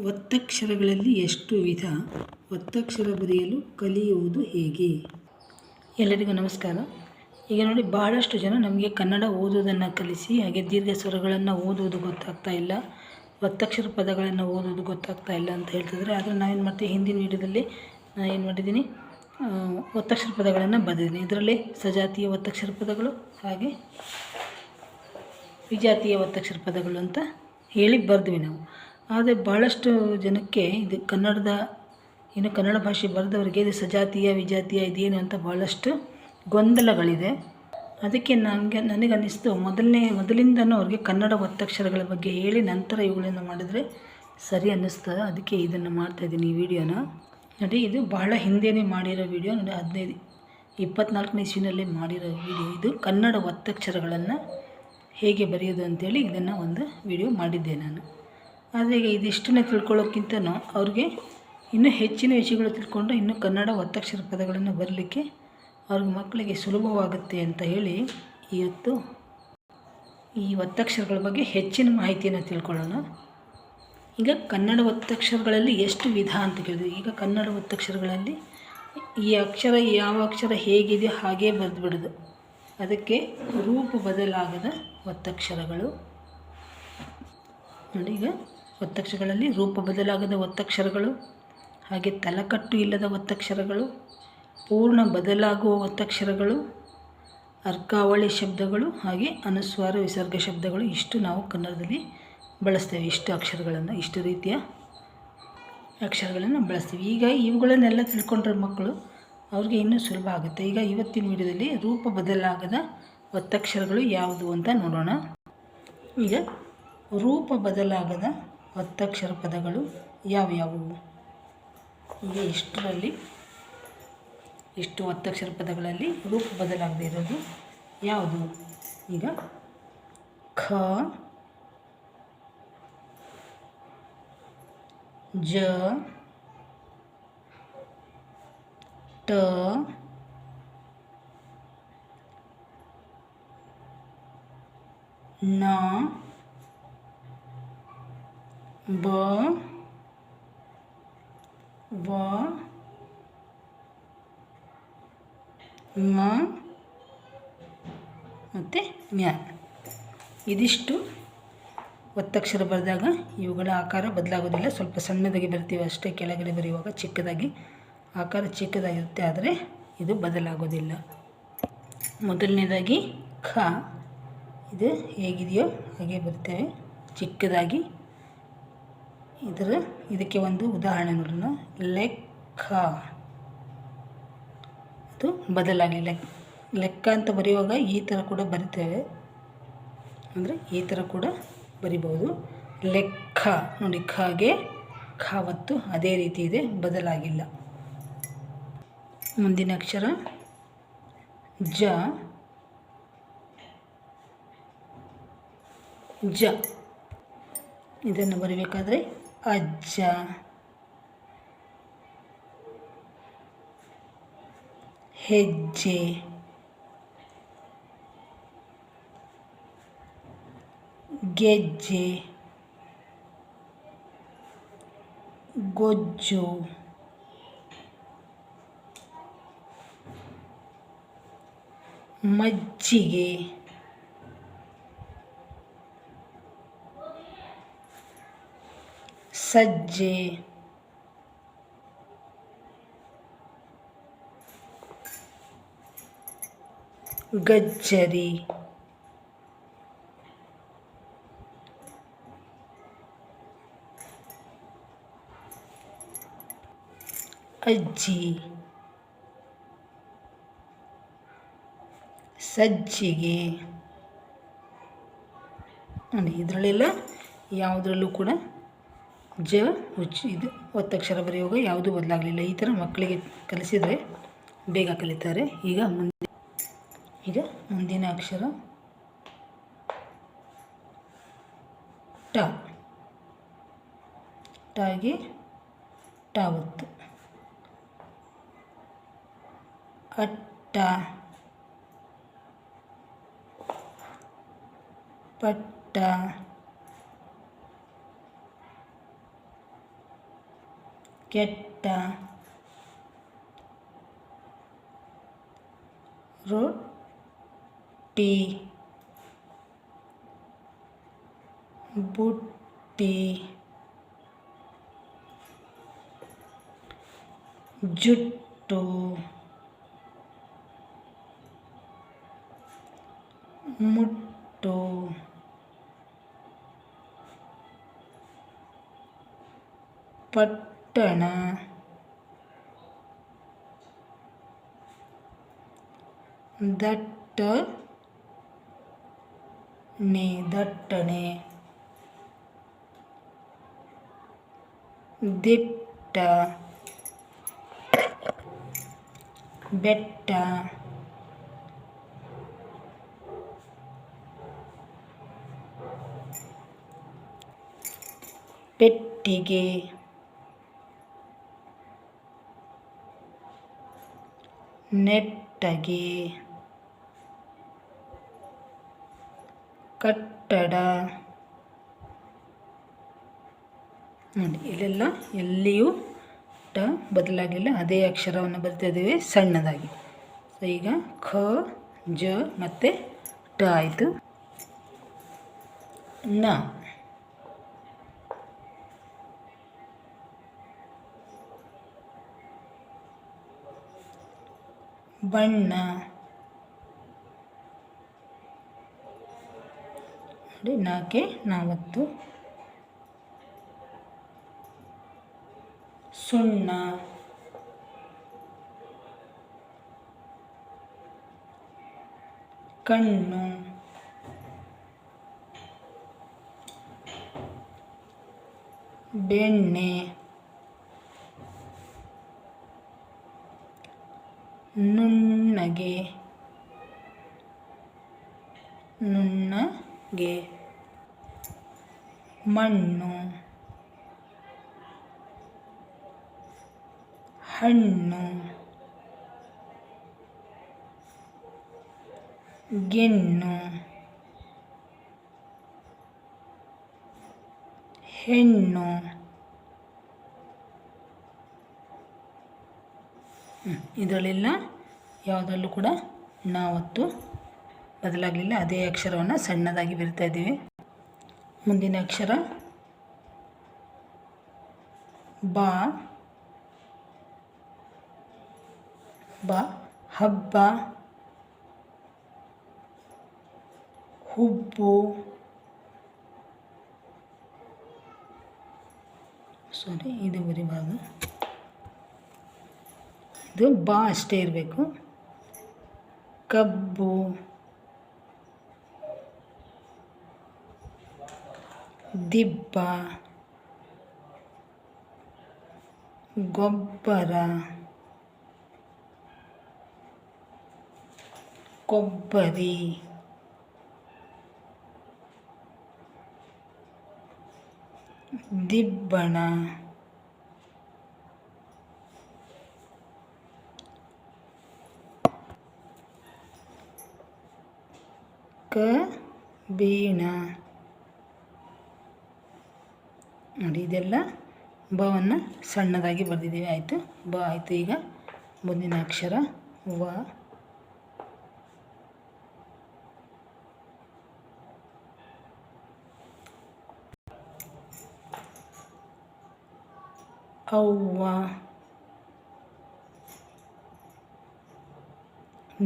ಒತ್ತಕ್ಷರಗಳಲ್ಲಿ ಎಷ್ಟು ವಿಧ? ಒತ್ತಕ್ಷರ ಬರೆಯಲು ಕಲಿಯುವುದು ಹೇಗೆ? ಎಲ್ಲರಿಗೂ ನಮಸ್ಕಾರ. ಈಗ ನೋಡಿ ಭಾಳಷ್ಟು ಜನ ನಮಗೆ ಕನ್ನಡ ಓದೋದನ್ನು ಕಲಿಸಿ, ಹಾಗೆ ದೀರ್ಘ ಸ್ವರಗಳನ್ನು ಓದುವುದು ಗೊತ್ತಾಗ್ತಾ ಇಲ್ಲ, ಒತ್ತಕ್ಷರ ಪದಗಳನ್ನು ಓದೋದು ಗೊತ್ತಾಗ್ತಾ ಇಲ್ಲ ಅಂತ ಹೇಳ್ತಿದ್ರೆ ಆದರೆ ನಾವೇನು ಮಾಡ್ತೀವಿ ಹಿಂದಿನ ವೀಡಿಯೋದಲ್ಲಿ ನಾನು ಏನು ಮಾಡಿದ್ದೀನಿ? ಒತ್ತಕ್ಷರ ಪದಗಳನ್ನು ಬರೆದಿದ್ದೀನಿ. ಇದರಲ್ಲಿ ಸಜಾತಿಯ ಒತ್ತಕ್ಷರ ಪದಗಳು, ಹಾಗೆ ವಿಜಾತಿಯ ಒತ್ತಕ್ಷರ ಪದಗಳು ಅಂತ ಹೇಳಿ ಬರೆದ್ವಿ ನಾವು. ಆದರೆ ಭಾಳಷ್ಟು ಜನಕ್ಕೆ ಇದು ಕನ್ನಡದ, ಇನ್ನು ಕನ್ನಡ ಭಾಷೆ ಬರೆದವ್ರಿಗೆ ಇದು ಸಜಾತಿಯ, ವಿಜಾತಿಯ ಇದೇನು ಅಂತ ಭಾಳಷ್ಟು ಗೊಂದಲಗಳಿದೆ. ಅದಕ್ಕೆ ನನಗೆ ನನಗನ್ನಿಸ್ತು ಮೊದಲನೇ, ಮೊದಲಿಂದನೂ ಅವ್ರಿಗೆ ಕನ್ನಡ ಒತ್ತಕ್ಷರಗಳ ಬಗ್ಗೆ ಹೇಳಿ ನಂತರ ಇವುಗಳನ್ನು ಮಾಡಿದರೆ ಸರಿ ಅನ್ನಿಸ್ತದೆ ಅದಕ್ಕೆ ಇದನ್ನು ಮಾಡ್ತಾಯಿದ್ದೀನಿ ಈ ವಿಡಿಯೋನ. ನೋಡಿ, ಇದು ಬಹಳ ಹಿಂದೆನೇ ಮಾಡಿರೋ ವಿಡಿಯೋ. ನೋಡಿ, ಹದಿನೈದು, ಇಪ್ಪತ್ನಾಲ್ಕನೇ ಇಸ್ವಿನಲ್ಲಿ ಮಾಡಿರೋ ವಿಡಿಯೋ ಇದು. ಕನ್ನಡ ಒತ್ತಕ್ಷರಗಳನ್ನು ಹೇಗೆ ಬರೆಯೋದು ಅಂತೇಳಿ ಇದನ್ನು ಒಂದು ವಿಡಿಯೋ ಮಾಡಿದ್ದೆ ನಾನು. ಆದರೆ ಈಗ ಇದಿಷ್ಟನ್ನೇ ತಿಳ್ಕೊಳ್ಳೋಕ್ಕಿಂತನೂ ಅವ್ರಿಗೆ ಇನ್ನೂ ಹೆಚ್ಚಿನ ವಿಷಯಗಳು ತಿಳ್ಕೊಂಡು ಇನ್ನೂ ಕನ್ನಡ ಒತ್ತಕ್ಷರ ಪದಗಳನ್ನು ಬರಲಿಕ್ಕೆ ಅವ್ರಿಗೆ ಮಕ್ಕಳಿಗೆ ಸುಲಭವಾಗುತ್ತೆ ಅಂತ ಹೇಳಿ ಇವತ್ತು ಈ ಒತ್ತಕ್ಷರಗಳ ಬಗ್ಗೆ ಹೆಚ್ಚಿನ ಮಾಹಿತಿಯನ್ನು ತಿಳ್ಕೊಳ್ಳೋಣ. ಈಗ ಕನ್ನಡ ಒತ್ತಕ್ಷರಗಳಲ್ಲಿ ಎಷ್ಟು ವಿಧ ಅಂತ ಕೇಳಿದ್ವಿ. ಈಗ ಕನ್ನಡ ಒತ್ತಕ್ಷರಗಳಲ್ಲಿ ಈ ಅಕ್ಷರ ಯಾವ ಅಕ್ಷರ ಹೇಗಿದೆ ಹಾಗೇ ಬರೆದ್ಬಿಡೋದು. ಅದಕ್ಕೆ ರೂಪ ಬದಲಾಗದ ಒತ್ತಕ್ಷರಗಳು. ನೋಡಿ ಈಗ ಒತ್ತಕ್ಷರಗಳಲ್ಲಿ ರೂಪ ಬದಲಾಗದ ಒತ್ತಕ್ಷರಗಳು, ಹಾಗೆ ತಲಕಟ್ಟು ಇಲ್ಲದ ಒತ್ತಕ್ಷರಗಳು, ಪೂರ್ಣ ಬದಲಾಗುವ ಒತ್ತಕ್ಷರಗಳು, ಅರ್ಕಾವಳಿ ಶಬ್ದಗಳು, ಹಾಗೆ ಅನುಸ್ವಾರ ವಿಸರ್ಗ ಶಬ್ದಗಳು ಇಷ್ಟು ನಾವು ಕನ್ನಡದಲ್ಲಿ ಬಳಸ್ತೇವೆ. ಇಷ್ಟು ಅಕ್ಷರಗಳನ್ನು, ಇಷ್ಟು ರೀತಿಯ ಅಕ್ಷರಗಳನ್ನು ಬಳಸ್ತೀವಿ. ಈಗ ಇವುಗಳನ್ನೆಲ್ಲ ತಿಳ್ಕೊಂಡ್ರೆ ಮಕ್ಕಳು ಅವ್ರಿಗೆ ಇನ್ನೂ ಸುಲಭ ಆಗುತ್ತೆ. ಈಗ ಇವತ್ತಿನ ವಿಡಿಯೋದಲ್ಲಿ ರೂಪ ಬದಲಾಗದ ಒತ್ತಕ್ಷರಗಳು ಯಾವುದು ಅಂತ ನೋಡೋಣ. ಈಗ ರೂಪ ಬದಲಾಗದ ಒತ್ತಕ್ಷರ ಪದಗಳು ಯಾವ್ಯಾವು? ಈಗ ಇಷ್ಟರಲ್ಲಿ, ಇಷ್ಟು ಒತ್ತಕ್ಷರ ಪದಗಳಲ್ಲಿ ರೂಪ ಬದಲಾಗದೇ ಇರೋದು ಯಾವುದು? ಈಗ ಖ, ಜ, ಟ, ನ ಬ, ವ, ಮ, ಮತ್ತು ಮ್ಯ. ಇದಿಷ್ಟು ಒತ್ತಕ್ಷರ ಬರೆದಾಗ ಇವುಗಳ ಆಕಾರ ಬದಲಾಗೋದಿಲ್ಲ. ಸ್ವಲ್ಪ ಸಣ್ಣದಾಗಿ ಬರ್ತೀವಿ ಅಷ್ಟೇ, ಕೆಳಗಡೆ ಬರೆಯುವಾಗ ಚಿಕ್ಕದಾಗಿ. ಆಕಾರ ಚಿಕ್ಕದಾಗಿರುತ್ತೆ, ಆದರೆ ಇದು ಬದಲಾಗೋದಿಲ್ಲ. ಮೊದಲನೇದಾಗಿ ಖ. ಇದು ಹೇಗಿದೆಯೋ ಹಾಗೆ ಬರ್ತೇವೆ. ಚಿಕ್ಕದಾಗಿ ಇದರ ಇದಕ್ಕೆ ಒಂದು ಉದಾಹರಣೆ ನೋಡೋಣ. ಲೆಕ್ಕ. ಅದು ಬದಲಾಗಿ ಲೆಕ್, ಲೆಕ್ಕ ಅಂತ ಬರೆಯುವಾಗ ಈ ಥರ ಕೂಡ ಬರಿತೇವೆ. ಅಂದರೆ ಈ ಥರ ಕೂಡ ಬರಿಬೋದು ಲೆಕ್ಕ. ನೋಡಿ, ಖಗೆ, ಖಾವತ್ತು ಅದೇ ರೀತಿ ಇದೆ, ಬದಲಾಗಿಲ್ಲ. ಮುಂದಿನ ಅಕ್ಷರ. ಜ. ಜ. ಇದನ್ನು ಬರಿಬೇಕಾದ್ರೆ ಅಜ್ಜ ಹೆಜ್ಜೆ ಗೆಜ್ಜೆ ಗೊಜ್ಜು ಮಜ್ಜಿಗೆ ಸಜ್ಜೆ. ಗಜ್ಜರಿ. ಅಜ್ಜಿ. ಸಜ್ಜಿಗೆ. ನೋಡಿ ಇದರಲ್ಲೆಲ್ಲ ಯಾವುದರಲ್ಲೂ ಕೂಡ ಜ ಉಚ್ ಇದು. ಒತ್ತಕ್ಷರ ಬರೆಯುವಾಗ ಯಾವುದೂ ಬದಲಾಗಲಿಲ್ಲ. ಈ ಥರ ಮಕ್ಕಳಿಗೆ ಕಲಿಸಿದರೆ ಬೇಗ ಕಲಿತಾರೆ. ಈಗ ಮುಂದೆ ಈಗ ಮುಂದಿನ ಅಕ್ಷರ ಟ. ಟಾಗೆ ಟಾವತ್ತು ಅಟ್ಟ. ಪಟ್ಟ. கெட்ட रोटी बुट्टी जुट्टू मुट्टू पट ದಟ್ಟ ನೆ ದಟ್ಟಣೆ ದಿಟ್ಟ ಬೆಟ್ಟ ಪೆಟ್ಟಿಗೆ ನೆಟ್ಟಗೆ. ಕಟ್ಟಡ. ನೋಡಿ, ಇಲ್ಲೆಲ್ಲ ಎಲ್ಲಿಯೂ ಟ ಬದಲಾಗಿಲ್ಲ. ಅದೇ ಅಕ್ಷರವನ್ನು ಬರ್ತಾ ಇದ್ದೇವೆ. ಸಣ್ಣದಾಗಿ. ಈಗ ಖ, ಜ ಮತ್ತು ಟ ಆಯಿತು. ನ ಬಣ್ಣ. ನೋಡಿ ನಾಲ್ಕೆ ಸುಣ್ಣ. ಕಣ್ಣು. ಬೆಣ್ಣೆ ನುಣ್ಣಗೆ ನುಣ್ಣಗೆ ಮಣ್ಣು ಹಣ್ಣು ಗೆಣ್ಣು ಹೆಣ್ಣು ಇದರಲ್ಲೆಲ್ಲ ಯಾವುದರಲ್ಲೂ ಕೂಡ ನಾವತ್ತು ಬದಲಾಗಲಿಲ್ಲ, ಅದೇ ಅಕ್ಷರವನ್ನು ಸಣ್ಣದಾಗಿ ಬರಿತಾ ಇದ್ದೀವಿ. ಮುಂದಿನ ಅಕ್ಷರ ಬಾ. ಬ. ಹಬ್ಬ. ಹುಬ್ಬು. ಸಾರಿ ಇದು ಬರಿಬಾರ್ದು ಇದು ಬಾ ಅಷ್ಟೇ ಇರಬೇಕು. ಕಬ್ಬು. ದಿಬ್ಬ ಗೊಬ್ಬರ ಕೊಬ್ಬರಿ ದಿಬ್ಬಣ ಕಬ್ಬಿಣ ನೋಡಿ, ಇದೆಲ್ಲ ಬವನ್ನು ಸಣ್ಣದಾಗಿ ಬರೆದಿದ್ದೀವಿ. ಆಯಿತು? ಬ ಆಯಿತು ಈಗ ಮುಂದಿನ ಅಕ್ಷರ ವ. ಅವ್ವ.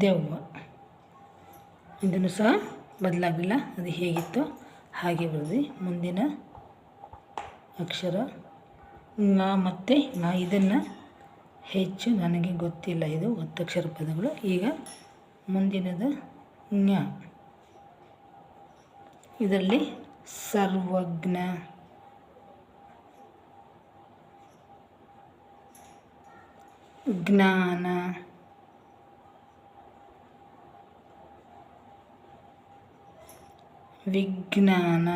ದೆವ್ವ. ಇದನ್ನು ಸಹ ಬದಲಾಗಿಲ್ಲ. ಅದು ಹೇಗಿತ್ತು ಹಾಗೆ ಬರೆದ್ವಿ. ಮುಂದಿನ ಅಕ್ಷರ? ನಾ ಮತ್ತು ನಾ ಇದನ್ನು ಹೆಚ್ಚು ನನಗೆ ಗೊತ್ತಿಲ್ಲ. ಇದು ಒತ್ತಕ್ಷರ ಪದಗಳು. ಈಗ ಮುಂದಿನದು ಜ್ಞ ಇದರಲ್ಲಿ ಸರ್ವಜ್ಞ. ಜ್ಞಾನ. ವಿಜ್ಞಾನ.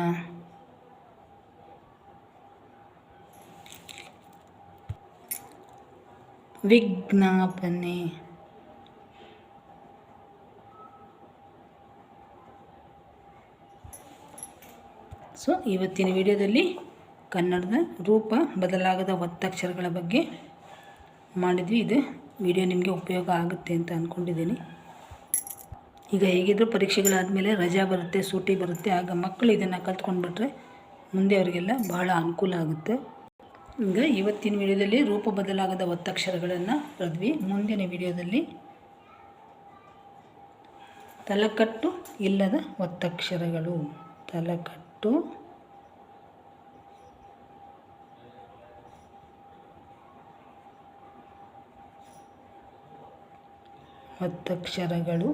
ವಿಜ್ಞಾಪನೆ. ಸೊ, ಇವತ್ತಿನ ವಿಡಿಯೋದಲ್ಲಿ ಕನ್ನಡದ ರೂಪ ಬದಲಾಗದ ಒತ್ತಕ್ಷರಗಳ ಬಗ್ಗೆ ಮಾಡಿದ್ವಿ. ಇದು ವಿಡಿಯೋ ನಿಮಗೆ ಉಪಯೋಗ ಆಗುತ್ತೆ ಅಂತ ಅಂದ್ಕೊಂಡಿದ್ದೀನಿ ಈಗ ಹೇಗಿದ್ದರೂ ಪರೀಕ್ಷೆಗಳಾದಮೇಲೆ ರಜಾ ಬರುತ್ತೆ, ಸೂಟಿ ಬರುತ್ತೆ. ಆಗ ಮಕ್ಕಳು ಇದನ್ನು ಕಲ್ತ್ಕೊಂಡ್ಬಿಟ್ರೆ ಮುಂದೆ ಅವರಿಗೆಲ್ಲ ಬಹಳ ಅನುಕೂಲ ಆಗುತ್ತೆ. ಈಗ ಇವತ್ತಿನ ವಿಡಿಯೋದಲ್ಲಿ ರೂಪ ಬದಲಾಗದ ಒತ್ತಕ್ಷರಗಳನ್ನು ಬರೆದ್ವಿ ಮುಂದಿನ ವಿಡಿಯೋದಲ್ಲಿ ತಲಕಟ್ಟು ಇಲ್ಲದ ಒತ್ತಕ್ಷರಗಳು. ತಲಕಟ್ಟು ಒತ್ತಕ್ಷರಗಳು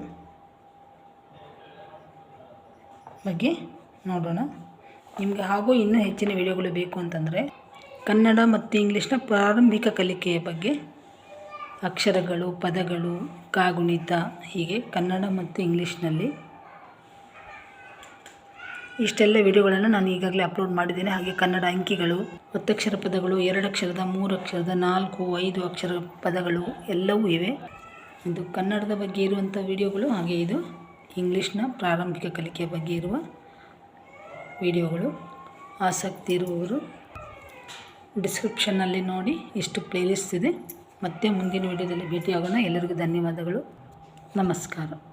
ಬಗ್ಗೆ ನೋಡೋಣ. ನಿಮಗೆ ಹಾಗೂ ಇನ್ನೂ ಹೆಚ್ಚಿನ ವಿಡಿಯೋಗಳು ಬೇಕು ಅಂತಂದರೆ ಕನ್ನಡ ಮತ್ತು ಇಂಗ್ಲೀಷ್ನ ಪ್ರಾರಂಭಿಕ ಕಲಿಕೆಯ ಬಗ್ಗೆ ಅಕ್ಷರಗಳು, ಪದಗಳು, ಕಾಗುಣಿತ, ಹೀಗೆ ಕನ್ನಡ ಮತ್ತು ಇಂಗ್ಲೀಷ್ನಲ್ಲಿ ಇಷ್ಟೆಲ್ಲ ವಿಡಿಯೋಗಳನ್ನು ನಾನು ಈಗಾಗಲೇ ಅಪ್ಲೋಡ್ ಮಾಡಿದ್ದೇನೆ. ಹಾಗೆ ಕನ್ನಡ ಅಂಕಿಗಳು ಒತ್ತಕ್ಷರ ಪದಗಳು ಎರಡು ಅಕ್ಷರದ ಮೂರು ಅಕ್ಷರದ ನಾಲ್ಕು, ಐದು ಅಕ್ಷರ ಪದಗಳು ಎಲ್ಲವೂ ಇವೆ. ಇದು ಕನ್ನಡದ ಬಗ್ಗೆ ಇರುವಂಥ ವಿಡಿಯೋಗಳು, ಹಾಗೆ ಇದು ಇಂಗ್ಲೀಷ್ನ ಪ್ರಾರಂಭಿಕ ಕಲಿಕೆಯ ಬಗ್ಗೆ ಇರುವ ವಿಡಿಯೋಗಳು. ಆಸಕ್ತಿ ಇರುವವರು ಡಿಸ್ಕ್ರಿಪ್ಷನ್ನಲ್ಲಿ ನೋಡಿ ಇಷ್ಟು ಪ್ಲೇಲಿಸ್ಟ್ ಇದೆ. ಮತ್ತೆ ಮುಂದಿನ ವಿಡಿಯೋದಲ್ಲಿ ಭೇಟಿಯಾಗೋಣ. ಎಲ್ಲರಿಗೂ ಧನ್ಯವಾದಗಳು. ನಮಸ್ಕಾರ.